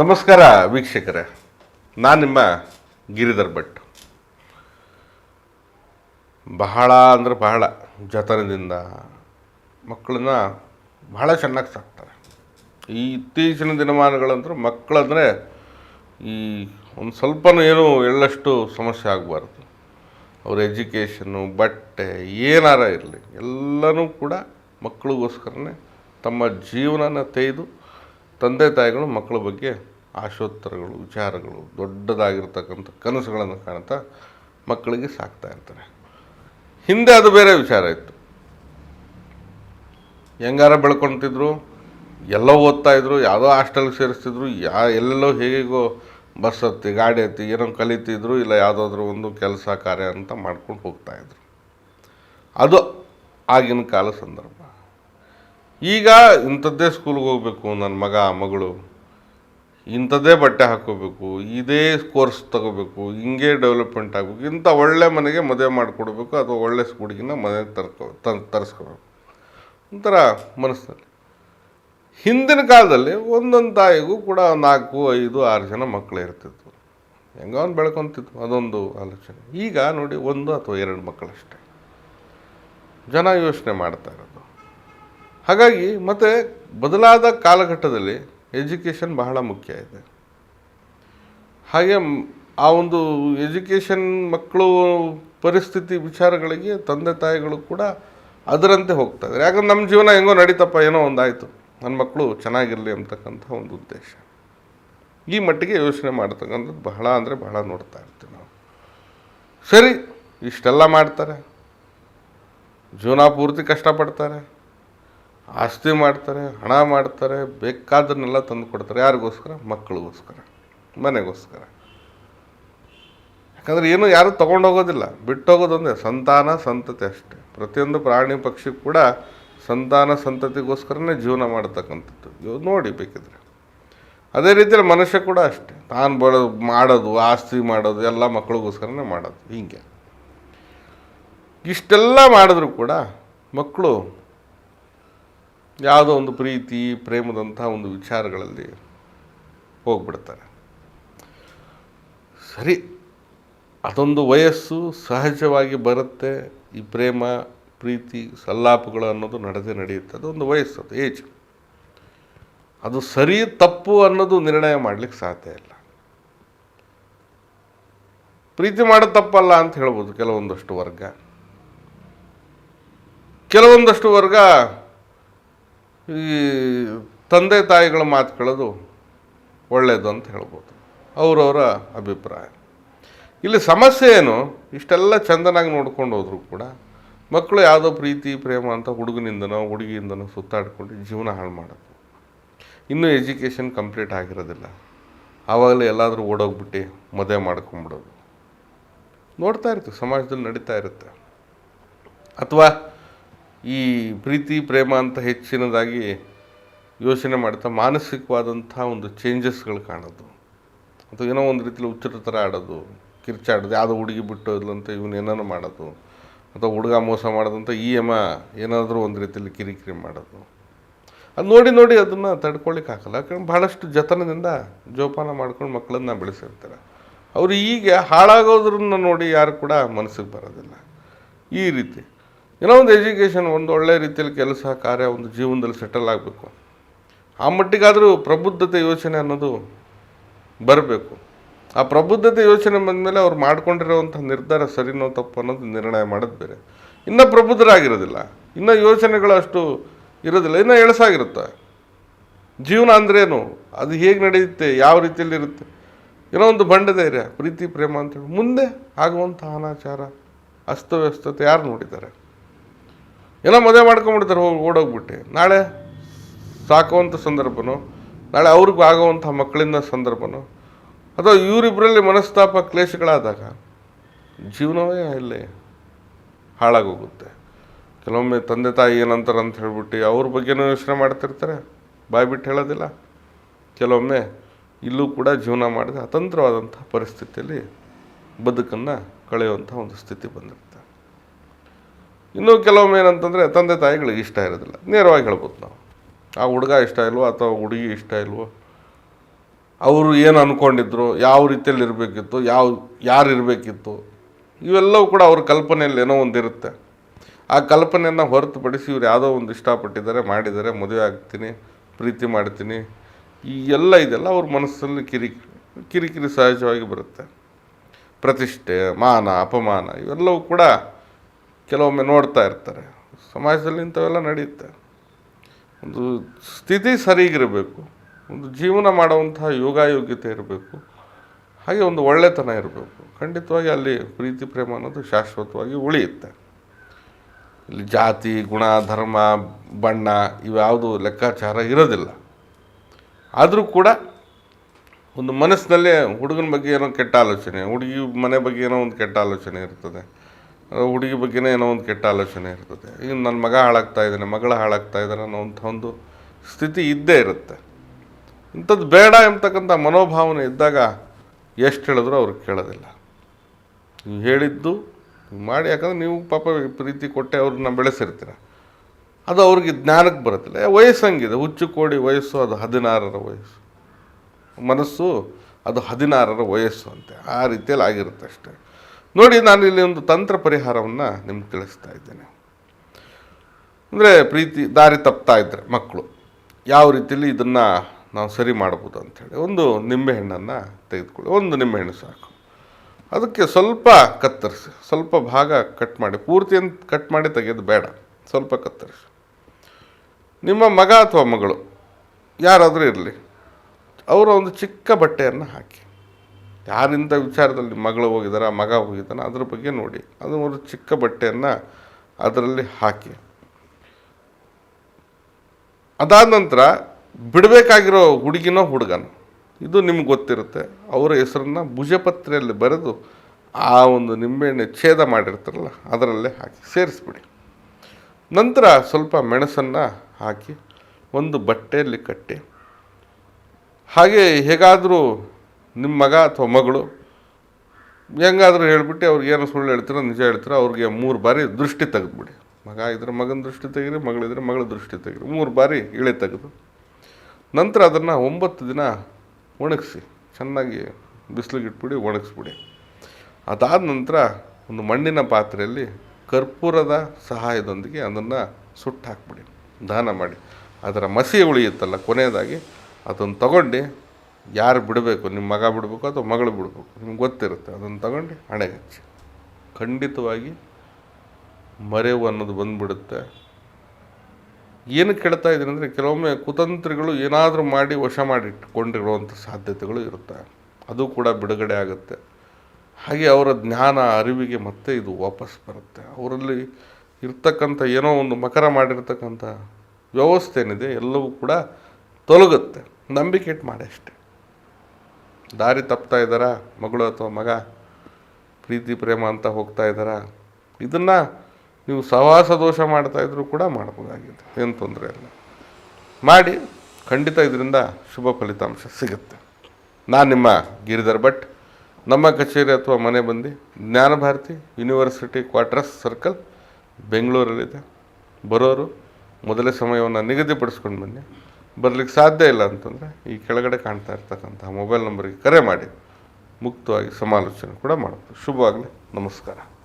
ನಮಸ್ಕಾರ ವೀಕ್ಷಕರೇ, ನಾನು ನಿಮ್ಮ ಗಿರಿಧರ್ ಭಟ್. ಬಹಳ ಅಂದರೆ ಬಹಳ ಜತನದಿಂದ ಮಕ್ಕಳನ್ನ ಬಹಳ ಚೆನ್ನಾಗಿ ಸಾಕ್ತಾರೆ. ಈ ಇತ್ತೀಚಿನ ದಿನಮಾನಗಳಂದ್ರೆ ಮಕ್ಕಳಂದರೆ ಈ ಒಂದು ಸ್ವಲ್ಪನೂ ಏನೂ ಎಳ್ಳಷ್ಟು ಸಮಸ್ಯೆ ಆಗಬಾರ್ದು. ಅವ್ರ ಎಜುಕೇಷನ್ನು, ಬಟ್ಟೆ, ಏನಾರ ಇರಲಿ, ಎಲ್ಲನೂ ಕೂಡ ಮಕ್ಕಳಿಗೋಸ್ಕರನೇ ತಮ್ಮ ಜೀವನನ ತೆಗೆದು ತಂದೆ ತಾಯಿಗಳು ಮಕ್ಕಳ ಬಗ್ಗೆ ಆಶೋತ್ತರಗಳು, ವಿಚಾರಗಳು, ದೊಡ್ಡದಾಗಿರ್ತಕ್ಕಂಥ ಕನಸುಗಳನ್ನು ಕಾಣ್ತಾ ಮಕ್ಕಳಿಗೆ ಸಾಕ್ತಾ ಇರ್ತಾರೆ. ಹಿಂದೆ ಅದು ಬೇರೆ ವಿಚಾರ ಇತ್ತು. ಹೆಂಗಾರ ಬೆಳ್ಕೊತಿದ್ರು ಎಲ್ಲೋ ಓದ್ತಾ ಇದ್ರು, ಯಾವುದೋ ಹಾಸ್ಟೆಲ್ಗೆ ಸೇರಿಸ್ತಿದ್ರು, ಯಾ ಎಲ್ಲೆಲ್ಲೋ ಹೇಗೋ ಬಸ್ ಹತ್ತಿ, ಗಾಡಿ ಹತ್ತಿ, ಏನೋ ಕಲಿತಿದ್ರು, ಇಲ್ಲ ಯಾವುದಾದ್ರೂ ಒಂದು ಕೆಲಸ, ಕಾರ್ಯ ಅಂತ ಮಾಡ್ಕೊಂಡು ಹೋಗ್ತಾಯಿದ್ರು ಅದು ಆಗಿನ ಕಾಲ ಸಂದರ್ಭ. ಈಗ ಇಂಥದ್ದೇ ಸ್ಕೂಲ್ಗೆ ಹೋಗಬೇಕು ನನ್ನ ಮಗ, ಮಗಳು. ಇಂಥದ್ದೇ ಬಟ್ಟೆ ಹಾಕೋಬೇಕು ಇದೇ ಕೋರ್ಸ್ ತಗೋಬೇಕು, ಹಿಂಗೆ ಡೆವಲಪ್ಮೆಂಟ್ ಆಗಬೇಕು, ಇಂಥ ಒಳ್ಳೆ ಮನೆಗೆ ಮದುವೆ ಮಾಡಿಕೊಡ್ಬೇಕು, ಅಥವಾ ಒಳ್ಳೆ ಹುಡುಗಿನ ಮನೆಗೆ ತರ್ಕೊ, ತರ್, ತರಿಸ್ಕೋಬೇಕು. ಒಂಥರ ಮನಸ್ಸಲ್ಲಿ. ಹಿಂದಿನ ಕಾಲದಲ್ಲಿ ಒಂದೊಂದು ತಾಯಿಗೂ ಕೂಡ ನಾಲ್ಕು, ಐದು, ಆರು ಜನ ಮಕ್ಕಳು ಇರ್ತಿದ್ವು. ಹೆಂಗೋ ಒಂದು ಬೆಳ್ಕೊತಿದ್ವು, ಅದೊಂದು ಆಲೋಚನೆ. ಈಗ ನೋಡಿ ಒಂದು ಅಥವಾ ಎರಡು ಮಕ್ಕಳಷ್ಟೇ. ಜನ ಯೋಚನೆ ಮಾಡ್ತಾ ಇರೋದು. ಹಾಗಾಗಿ ಮತ್ತು ಬದಲಾದ ಕಾಲಘಟ್ಟದಲ್ಲಿ ಎಜುಕೇಷನ್ ಬಹಳ ಮುಖ್ಯ ಇದೆ. ಹಾಗೆ ಆ ಒಂದು ಎಜುಕೇಷನ್ ಮಕ್ಕಳು ಪರಿಸ್ಥಿತಿ ವಿಚಾರಗಳಿಗೆ ತಂದೆ ತಾಯಿಗಳು ಕೂಡ ಅದರಂತೆ ಹೋಗ್ತಾ ಇದ್ದಾರೆ. ಯಾಕಂದ್ರೆ ನಮ್ಮ ಜೀವನ ಹೆಂಗೋ ನಡೀತಪ್ಪ, ಏನೋ ಒಂದಾಯಿತು. ನನ್ನ ಮಕ್ಕಳು ಚೆನ್ನಾಗಿರಲಿ ಅಂತಕ್ಕಂಥ ಒಂದು ಉದ್ದೇಶ. ಈ ಮಟ್ಟಿಗೆ ಯೋಚನೆ ಮಾಡ್ತಕ್ಕಂಥದ್ದು ಬಹಳ ಅಂದರೆ ಬಹಳ ನೋಡ್ತಾ ಇರ್ತೀವಿ ನಾವು. ಸರಿ, ಇಷ್ಟೆಲ್ಲ ಮಾಡ್ತಾರೆ. ಜೀವನ ಪೂರ್ತಿ ಕಷ್ಟಪಡ್ತಾರೆ. ಆಸ್ತಿ ಮಾಡ್ತಾರೆ, ಹಣ ಮಾಡ್ತಾರೆ, ಬೇಕಾದನ್ನೆಲ್ಲ ತಂದು ಕೊಡ್ತಾರೆ. ಯಾರಿಗೋಸ್ಕರ? ಮಕ್ಕಳಿಗೋಸ್ಕರ, ಮನೆಗೋಸ್ಕರ. ಯಾಕಂದರೆ ಏನು ಯಾರು ತೊಗೊಂಡೋಗೋದಿಲ್ಲ. ಬಿಟ್ಟೋಗೋದೊಂದೇ, ಸಂತಾನ ಸಂತತಿ ಅಷ್ಟೇ. ಪ್ರತಿಯೊಂದು ಪ್ರಾಣಿ ಪಕ್ಷಿ ಕೂಡ ಸಂತಾನ ಸಂತತಿಗೋಸ್ಕರನೇ ಜೀವನ ಮಾಡ್ತಕ್ಕಂಥದ್ದು. ಇವ್ರು ನೋಡಿ ಬೇಕಿದ್ರೆ. ಅದೇ ರೀತಿಯಲ್ಲಿ ಮನುಷ್ಯ ಕೂಡ ಅಷ್ಟೇ. ತಾನು ಬಡ ಮಾಡೋದು, ಆಸ್ತಿ ಮಾಡೋದು, ಎಲ್ಲ ಮಕ್ಕಳಿಗೋಸ್ಕರನೇ ಮಾಡೋದು. ಹೀಗೆ. ಇಷ್ಟೆಲ್ಲ ಮಾಡಿದ್ರು ಕೂಡ ಮಕ್ಕಳು ಯಾವುದೋ ಒಂದು ಪ್ರೀತಿ ಪ್ರೇಮದಂಥ ಒಂದು ವಿಚಾರಗಳಲ್ಲಿ ಹೋಗ್ಬಿಡ್ತಾರೆ. ಸರಿ, ಅದೊಂದು ವಯಸ್ಸು ಸಹಜವಾಗಿ ಬರುತ್ತೆ. ಈ ಪ್ರೇಮ, ಪ್ರೀತಿ, ಸಲ್ಲಾಪಗಳು ಅನ್ನೋದು ನಡೆದೇ ನಡೆಯುತ್ತೆ. ಅದೊಂದು ವಯಸ್ಸು, ಅದು ಏಜ್. ಅದು ಸರಿ, ತಪ್ಪು ಅನ್ನೋದು ನಿರ್ಣಯ ಮಾಡಲಿಕ್ಕೆ ಸಾಧ್ಯ ಇಲ್ಲ. ಪ್ರೀತಿ ಮಾಡೋದು ತಪ್ಪಲ್ಲ ಅಂತ ಹೇಳ್ಬೋದು ಕೆಲವೊಂದಷ್ಟು ವರ್ಗ. ಕೆಲವೊಂದಷ್ಟು ವರ್ಗ ಈ ತಂದೆ ತಾಯಿಗಳ ಮಾತು ಕೇಳೋದು ಒಳ್ಳೆಯದು ಅಂತ ಹೇಳ್ಬೋದು. ಅವರವರ ಅಭಿಪ್ರಾಯ. ಇಲ್ಲಿ ಸಮಸ್ಯೆ ಏನು? ಇಷ್ಟೆಲ್ಲ ಚಂದನಾಗಿ ನೋಡ್ಕೊಂಡು ಹೋದ್ರು ಕೂಡ ಮಕ್ಕಳು ಯಾವುದೋ ಪ್ರೀತಿ, ಪ್ರೇಮ ಅಂತ ಹುಡುಗನಿಂದನೋ, ಹುಡುಗಿಯಿಂದನೋ ಸುತ್ತಾಡ್ಕೊಂಡು ಜೀವನ ಹಾಳು ಮಾಡೋದು. ಇನ್ನೂ ಎಜುಕೇಷನ್ ಕಂಪ್ಲೀಟ್ ಆಗಿರೋದಿಲ್ಲ. ಆವಾಗಲೇ ಎಲ್ಲಾದರೂ ಓಡೋಗ್ಬಿಟ್ಟು ಮದುವೆ ಮಾಡ್ಕೊಂಬಿಡೋದು. ನೋಡ್ತಾ ಇರ್ತೀವಿ, ಸಮಾಜದಲ್ಲಿ ನಡೀತಾ ಇರುತ್ತೆ. ಅಥವಾ ಈ ಪ್ರೀತಿ, ಪ್ರೇಮ ಅಂತ ಹೆಚ್ಚಿನದಾಗಿ ಯೋಚನೆ ಮಾಡ್ತಾ ಮಾನಸಿಕವಾದಂಥ ಒಂದು ಚೇಂಜಸ್ಗಳು ಕಾಣೋದು. ಅಥವಾ ಏನೋ ಒಂದು ರೀತಿಲಿ ಹುಚ್ಚರ ಥರ ಆಡೋದು, ಕಿರ್ಚಾಡೋದು, ಯಾವುದೋ ಹುಡುಗಿ ಬಿಟ್ಟು ಅಂತ ಇವನು ಏನೇನೋ ಮಾಡೋದು, ಅಥವಾ ಹುಡುಗ ಮೋಸ ಮಾಡೋದಂತ ಈ ಎಮ ಏನಾದರೂ ಒಂದು ರೀತಿಯಲ್ಲಿ ಕಿರಿಕಿರಿ ಮಾಡೋದು. ಅದು ನೋಡಿ ನೋಡಿ ಅದನ್ನು ತಡ್ಕೊಳ್ಳಿಕ್ಕಾಗಲ್ಲ ಯಾಕಂದ್ರೆ ಭಾಳಷ್ಟು ಜತನದಿಂದ ಜೋಪಾನ ಮಾಡ್ಕೊಂಡು ಮಕ್ಕಳನ್ನ ಬೆಳೆಸಿರ್ತಾರೆ. ಅವರು ಈಗ ಹಾಳಾಗೋದ್ರನ್ನ ನೋಡಿ ಯಾರು ಕೂಡ ಮನಸ್ಸಿಗೆ ಬರೋದಿಲ್ಲ. ಈ ರೀತಿ. ಏನೋ ಒಂದು ಎಜುಕೇಷನ್, ಒಂದು ಒಳ್ಳೆಯ ರೀತಿಯಲ್ಲಿ ಕೆಲಸ, ಕಾರ್ಯ, ಒಂದು ಜೀವನದಲ್ಲಿ ಸೆಟಲ್ ಆಗಬೇಕು. ಆ ಮಟ್ಟಿಗಾದರೂ ಪ್ರಬುದ್ಧತೆ ಯೋಚನೆ ಅನ್ನೋದು ಬರಬೇಕು. ಆ ಪ್ರಬುದ್ಧತೆ ಯೋಚನೆ ಬಂದಮೇಲೆ ಅವ್ರು ಮಾಡ್ಕೊಂಡಿರೋವಂಥ ನಿರ್ಧಾರ ಸರಿನೋ ತಪ್ಪು ಅನ್ನೋದು ನಿರ್ಣಯ ಮಾಡೋದು ಬೇರೆ. ಇನ್ನೂ ಪ್ರಬುದ್ಧರಾಗಿರೋದಿಲ್ಲ. ಇನ್ನೂ ಯೋಚನೆಗಳು ಅಷ್ಟು ಇರೋದಿಲ್ಲ. ಇನ್ನೂ ಎಳಸಾಗಿರುತ್ತೆ. ಜೀವನ ಅಂದ್ರೇನು ಅದು ಹೇಗೆ ನಡೆಯುತ್ತೆ? ಯಾವ ರೀತಿಯಲ್ಲಿ ಇರುತ್ತೆ? ಏನೋ ಒಂದು ಬಂಡ ಧೈರ್ಯ, ಪ್ರೀತಿ, ಪ್ರೇಮ ಅಂತೇಳಿ ಮುಂದೆ ಆಗುವಂಥ ಅನಾಚಾರ, ಅಸ್ತವ್ಯಸ್ತತೆ ಯಾರು ನೋಡಿದ್ದಾರೆ? ಏನೋ ಮದುವೆ ಮಾಡ್ಕೊಂಬಿಡ್ತಾರೆ, ಹೋಗಿ, ಓಡೋಗ್ಬಿಟ್ಟು. ನಾಳೆ ಸಾಕುವಂಥ ಸಂದರ್ಭನೋ, ನಾಳೆ ಅವ್ರಿಗೂ ಆಗುವಂಥ ಮಕ್ಕಳಿಂದ ಸಂದರ್ಭನೋ, ಅಥವಾ ಇವರಿಬ್ಬರಲ್ಲಿ ಮನಸ್ತಾಪ ಕ್ಲೇಶಗಳಾದಾಗ ಜೀವನವೇ ಇಲ್ಲಿ ಹಾಳಾಗೋಗುತ್ತೆ. ಕೆಲವೊಮ್ಮೆ ತಂದೆ ತಾಯಿ ಏನಂತಾರೆ ಅಂತ ಹೇಳ್ಬಿಟ್ಟು ಅವ್ರ ಬಗ್ಗೆನೂ ಯೋಚನೆ ಮಾಡ್ತಿರ್ತಾರೆ. ಬಾಯಿ ಬಿಟ್ಟು ಹೇಳೋದಿಲ್ಲ. ಕೆಲವೊಮ್ಮೆ ಇಲ್ಲೂ ಕೂಡ ಜೀವನ ಮಾಡಿದ ಅತಂತ್ರವಾದಂಥ ಪರಿಸ್ಥಿತಿಯಲ್ಲಿ ಬದುಕನ್ನು ಕಳೆಯುವಂಥ ಒಂದು ಸ್ಥಿತಿ ಬಂದಿರುತ್ತೆ. ಇನ್ನೂ ಕೆಲವೊಮ್ಮೆ ಏನಂತಂದರೆ ತಂದೆ ತಾಯಿಗಳಿಗೆ ಇಷ್ಟ ಇರೋದಿಲ್ಲ. ನೇರವಾಗಿ ಹೇಳ್ಬೋದು ನಾವು. ಆ ಹುಡುಗ ಇಷ್ಟ ಇಲ್ವೋ ಅಥವಾ ಹುಡುಗಿ ಇಷ್ಟ ಇಲ್ವೋ, ಅವರು ಏನು ಅಂದ್ಕೊಂಡಿದ್ರು ಯಾವ ರೀತಿಯಲ್ಲಿ ಇರಬೇಕಿತ್ತು, ಯಾವ, ಯಾರು ಇರಬೇಕಿತ್ತು, ಇವೆಲ್ಲವೂ ಕೂಡ ಅವ್ರ ಕಲ್ಪನೆಯಲ್ಲಿ ಏನೋ ಒಂದು ಇರುತ್ತೆ. ಆ ಕಲ್ಪನೆಯನ್ನು ಹೊರತುಪಡಿಸಿ ಇವ್ರು ಯಾವುದೋ ಒಂದು ಇಷ್ಟಪಟ್ಟಿದ್ದಾರೆ, ಮಾಡಿದ್ದಾರೆ, ಮದುವೆ ಆಗ್ತೀನಿ, ಪ್ರೀತಿ ಮಾಡ್ತೀನಿ, ಈ ಎಲ್ಲ ಇದೆಲ್ಲ ಅವ್ರ ಮನಸ್ಸಲ್ಲಿ ಕಿರಿಕಿರಿ ಕಿರಿಕಿರಿ ಸಹಜವಾಗಿ ಬರುತ್ತೆ. ಪ್ರತಿಷ್ಠೆ, ಮಾನ, ಅಪಮಾನ, ಇವೆಲ್ಲವೂ ಕೂಡ ಕೆಲವೊಮ್ಮೆ ನೋಡ್ತಾ ಇರ್ತಾರೆ. ಸಮಾಜದಲ್ಲಿ ಇಂಥವೆಲ್ಲ ನಡೆಯುತ್ತೆ. ಒಂದು ಸ್ಥಿತಿ ಸರಿಗಿರಬೇಕು. ಒಂದು ಜೀವನ ಮಾಡುವಂತಹ ಯೋಗಾಯೋಗ್ಯತೆ ಇರಬೇಕು. ಹಾಗೆ ಒಂದು ಒಳ್ಳೆತನ ಇರಬೇಕು. ಖಂಡಿತವಾಗಿ ಅಲ್ಲಿ ಪ್ರೀತಿ, ಪ್ರೇಮ ಅನ್ನೋದು ಶಾಶ್ವತವಾಗಿ ಉಳಿಯುತ್ತೆ. ಇಲ್ಲಿ ಜಾತಿ, ಗುಣ, ಧರ್ಮ, ಬಣ್ಣ ಇವ್ಯಾವುದು ಲೆಕ್ಕಾಚಾರ ಇರೋದಿಲ್ಲ. ಆದರೂ ಕೂಡ ಒಂದು ಮನಸ್ಸಿನಲ್ಲೇ ಹುಡುಗನ ಬಗ್ಗೆ ಏನೋ ಕೆಟ್ಟ ಆಲೋಚನೆ, ಹುಡುಗಿ ಮನೆ ಬಗ್ಗೆ ಏನೋ ಒಂದು ಕೆಟ್ಟ ಆಲೋಚನೆ ಇರ್ತದೆ. ಹುಡುಗಿ ಬಗ್ಗೆನೇ ಏನೋ ಒಂದು ಕೆಟ್ಟ ಆಲೋಚನೆ ಇರ್ತದೆ. ಈಗ ನನ್ನ ಮಗ ಹಾಳಾಗ್ತಾ ಇದ್ದಾನೆ, ಮಗಳ ಹಾಳಾಗ್ತಾ ಇದ್ದಾನೆ ಅನ್ನೋಂಥ ಒಂದು ಸ್ಥಿತಿ ಇದ್ದೇ ಇರುತ್ತೆ. ಇಂಥದ್ದು ಬೇಡ ಎಂಬತಕ್ಕಂಥ ಮನೋಭಾವನೆ ಇದ್ದಾಗ ಎಷ್ಟು ಹೇಳಿದ್ರು ಅವ್ರು ಕೇಳೋದಿಲ್ಲ. ನೀವು ಹೇಳಿದ್ದು ಮಾಡಿ, ಯಾಕಂದ್ರೆ ನೀವು ಪಾಪ ಪ್ರೀತಿ ಕೊಟ್ಟೆ ಅವ್ರನ್ನ ಬೆಳೆಸಿರ್ತೀರ. ಅದು ಅವ್ರಿಗೆ ಜ್ಞಾನಕ್ಕೆ ಬರುತ್ತಿಲ್ಲ. ವಯಸ್ಸಂಗಿದೆ ಹುಚ್ಚು ಕೋಡಿ ವಯಸ್ಸು, ಅದು ಹದಿನಾರರ ವಯಸ್ಸು. ಮನಸ್ಸು ಅದು ಹದಿನಾರರ ವಯಸ್ಸು ಅಂತೆ. ಆ ರೀತಿಯಲ್ಲಿ ಆಗಿರುತ್ತೆ ಅಷ್ಟೇ. ನೋಡಿ, ನಾನು ಇಲ್ಲಿ ಒಂದು ತಂತ್ರ ಪರಿಹಾರವನ್ನು ನಿಮ್ಗೆ ತಿಳಿಸ್ತಾ ಇದ್ದೇನೆ. ಅಂದರೆ ಪ್ರೀತಿ, ದಾರಿ ತಪ್ತಾ ಇದ್ದರೆ ಮಕ್ಕಳು, ಯಾವ ರೀತಿಯಲ್ಲಿ ಇದನ್ನು ನಾವು ಸರಿ ಮಾಡ್ಬೋದು ಅಂಥೇಳಿ ಒಂದು ನಿಂಬೆಹಣ್ಣನ್ನು ತೆಗೆದುಕೊಳ್ಳಿ. ಒಂದು ನಿಂಬೆಹಣ್ಣು ಸಾಕು. ಅದಕ್ಕೆ ಸ್ವಲ್ಪ ಕತ್ತರಿಸಿ, ಸ್ವಲ್ಪ ಭಾಗ ಕಟ್ ಮಾಡಿ, ಪೂರ್ತಿ ಅಂತ ಕಟ್ ಮಾಡಿ ತೆಗೆಯೋದು ಬೇಡ, ಸ್ವಲ್ಪ ಕತ್ತರಿಸಿ. ನಿಮ್ಮ ಮಗ ಅಥವಾ ಮಗಳು ಯಾರಾದರೂ ಇರಲಿ, ಅವರ ಒಂದು ಚಿಕ್ಕ ಬಟ್ಟೆಯನ್ನು ಹಾಕಿ. ಯಾರಿಂಥ ವಿಚಾರದಲ್ಲಿ ಮಗಳು ಹೋಗಿದಾರ ಮಗ ಹೋಗಿದ್ದಾನ, ಅದ್ರ ಬಗ್ಗೆ ನೋಡಿ. ಅದು ಒಂದು ಚಿಕ್ಕ ಬಟ್ಟೆಯನ್ನು ಅದರಲ್ಲಿ ಹಾಕಿ. ಅದಾದ ನಂತರ ಬಿಡಬೇಕಾಗಿರೋ ಹುಡುಗಿನೋ ಹುಡುಗನ, ಇದು ನಿಮ್ಗೆ ಗೊತ್ತಿರುತ್ತೆ, ಅವರ ಹೆಸರನ್ನು ಭುಜಪತ್ರೆಯಲ್ಲಿ ಬರೆದು ಆ ಒಂದು ನಿಂಬೆಹಣ್ಣೆ ಛೇದ ಮಾಡಿರ್ತಾರಲ್ಲ, ಅದರಲ್ಲೇ ಹಾಕಿ, ಸೇರಿಸ್ಬಿಡಿ. ನಂತರ ಸ್ವಲ್ಪ ಮೆಣಸನ್ನು ಹಾಕಿ ಒಂದು ಬಟ್ಟೆಯಲ್ಲಿ ಕಟ್ಟಿ. ಹಾಗೆ ಹೇಗಾದರೂ ನಿಮ್ಮ ಮಗ ಅಥವಾ ಮಗಳು ಹೆಂಗಾದರೂ ಹೇಳಿಬಿಟ್ಟು ಅವ್ರಿಗೆ ಏನು ಸುಳ್ಳು ಹೇಳ್ತೀರೋ ನಿಜ ಹೇಳ್ತೀರೋ ಅವ್ರಿಗೆ ಮೂರು ಬಾರಿ ದೃಷ್ಟಿ ತೆಗೆದ್ಬಿಡಿ. ಮಗ ಇದ್ರೆ ಮಗನ ದೃಷ್ಟಿ ತೆಗೀರಿ ಮಗಳಿದ್ರೆ ಮಗಳ ದೃಷ್ಟಿ ತೆಗೀರಿ. ಮೂರು ಬಾರಿ ಇಳೆ ತೆಗೆದು. ನಂತರ ಅದನ್ನು ಒಂಬತ್ತು ದಿನ ಒಣಗಿಸಿ, ಚೆನ್ನಾಗಿ ಬಿಸಿಲಿಗಿಟ್ಬಿಡಿ, ಒಣಗಿಸ್ಬಿಡಿ. ಅದಾದ ನಂತರ ಒಂದು ಮಣ್ಣಿನ ಪಾತ್ರೆಯಲ್ಲಿ ಕರ್ಪೂರದ ಸಹಾಯದೊಂದಿಗೆ ಅದನ್ನು ಸುಟ್ಟು ಹಾಕ್ಬಿಡಿ ದಾನ ಮಾಡಿ. ಅದರ ಮಸಿ ಉಳಿಯುತ್ತಲ್ಲ, ಕೊನೆಯದಾಗಿ ಅದನ್ನು ತಗೊಂಡು ಯಾರು ಬಿಡಬೇಕು? ನಿಮ್ಮ ಮಗ ಬಿಡಬೇಕು ಅಥವಾ ಮಗಳು ಬಿಡಬೇಕು? ನಿಮ್ಗೆ ಗೊತ್ತಿರುತ್ತೆ. ಅದನ್ನು ತಗೊಂಡು ಹಣೆಗೆ ಹಚ್ಚಿ. ಖಂಡಿತವಾಗಿ ಮರೆವು ಅನ್ನೋದು ಬಂದ್ಬಿಡುತ್ತೆ. ಏನು ಕೇಳ್ತಾ ಇದ್ದೀನಿ ಅಂದರೆ ಕೆಲವೊಮ್ಮೆ ಕುತಂತ್ರಿಗಳು ಏನಾದರೂ ಮಾಡಿ ವಶ ಮಾಡಿ ಇಟ್ಕೊಂಡಿರುವಂಥ ಸಾಧ್ಯತೆಗಳು ಇರುತ್ತೆ. ಅದು ಕೂಡ ಬಿಡುಗಡೆ ಆಗುತ್ತೆ. ಹಾಗೆ ಅವರ ಜ್ಞಾನ, ಅರಿವಿಗೆ ಮತ್ತೆ ಇದು ವಾಪಸ್ ಬರುತ್ತೆ. ಅವರಲ್ಲಿ ಇರ್ತಕ್ಕಂಥ ಏನೋ ಒಂದು ಮಕರ ಮಾಡಿರ್ತಕ್ಕಂಥ ವ್ಯವಸ್ಥೆ ಏನಿದೆ ಎಲ್ಲವೂ ಕೂಡ ತೊಲಗುತ್ತೆ. ನಂಬಿಕೆ ಇಟ್ಟು ಮಾಡಿ ಅಷ್ಟೆ. ದಾರಿ ತಪ್ತಾ ಇದ್ದಾರಾ? ಮಗಳು ಅಥವಾ ಮಗ? ಪ್ರೀತಿ, ಪ್ರೇಮ ಅಂತ ಹೋಗ್ತಾ ಇದ್ದಾರಾ? ಇದನ್ನು ನೀವು ಸಹವಾಸ ದೋಷ ಮಾಡ್ತಾ ಇದ್ರೂ ಕೂಡ ಮಾಡ್ಬೋದಾಗಿದೆ. ಏನು ತೊಂದರೆ ಇಲ್ಲ. ಮಾಡಿ, ಖಂಡಿತ ಇದರಿಂದ ಶುಭ ಫಲಿತಾಂಶ ಸಿಗುತ್ತೆ. ನಾನು ನಿಮ್ಮ ಗಿರಿಧರ್ ಭಟ್. ನಮ್ಮ ಕಚೇರಿ ಅಥವಾ ಮನೆ ಬಂದು ಜ್ಞಾನಭಾರತಿ ಯೂನಿವರ್ಸಿಟಿ ಕ್ವಾರ್ಟರ್ಸ್ ಸರ್ಕಲ್ ಬೆಂಗಳೂರಲ್ಲಿದೆ. ಬರೋರು, ಮೊದಲೇ ಸಮಯವನ್ನು ನಿಗದಿಪಡಿಸ್ಕೊಂಡು ಬನ್ನಿ. ಬರ್ಲಿಕ್ಕೆ ಸಾಧ್ಯ ಇಲ್ಲ ಅಂತಂದರೆ ಈ ಕೆಳಗಡೆ ಕಾಣ್ತಾ ಇರ್ತಕ್ಕಂತಹ ಮೊಬೈಲ್ ನಂಬರಿಗೆ ಕರೆ ಮಾಡಿ. ಮುಕ್ತವಾಗಿ ಸಮಾಲೋಚನೆ ಕೂಡ ಮಾಡಬಹುದು ಶುಭವಾಗಲಿ. ನಮಸ್ಕಾರ.